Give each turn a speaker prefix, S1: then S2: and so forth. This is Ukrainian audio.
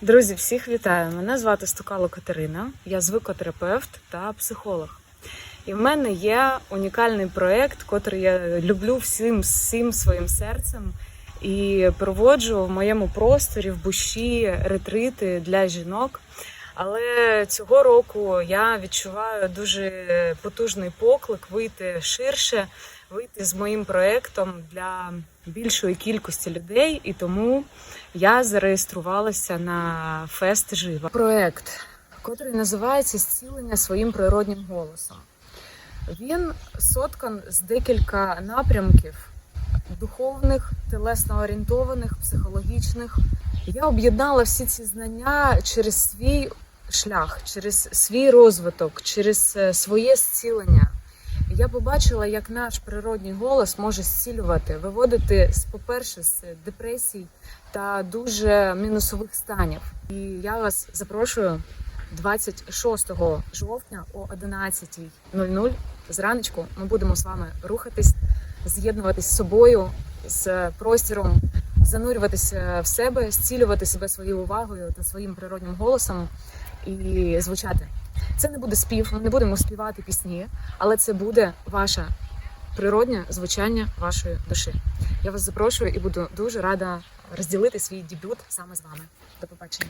S1: Друзі, всіх вітаю! Мене звати Стукало Катерина, я звикотерапевт та психолог. І в мене є унікальний проєкт, котрий я люблю всім, всім своїм серцем і проводжу в моєму просторі в буші ретрити для жінок. Але цього року я відчуваю дуже потужний поклик вийти ширше, вийти з моїм проєктом для більшої кількості людей, і тому я зареєструвалася на фест жива. Проект, котрий називається Зцілення своїм природнім голосом. Він соткан з декілька напрямків духовних, телесно орієнтованих, психологічних. Я об'єднала всі ці знання через свій шлях, через свій розвиток, через е, своє зцілення. Я побачила, як наш природній голос може зцілювати, виводити по-перше, з депресій та дуже мінусових станів. І я вас запрошую 26 жовтня о 11.00 зраночку. Ми будемо з вами рухатись, з'єднуватись з собою, з простіром, занурюватися в себе, зцілювати себе своєю увагою та своїм природнім голосом і звучати. Це не буде спів, ми не будемо співати пісні, але це буде ваше природнє звучання вашої душі. Я вас запрошую і буду дуже рада розділити свій дебют саме з вами. До побачення.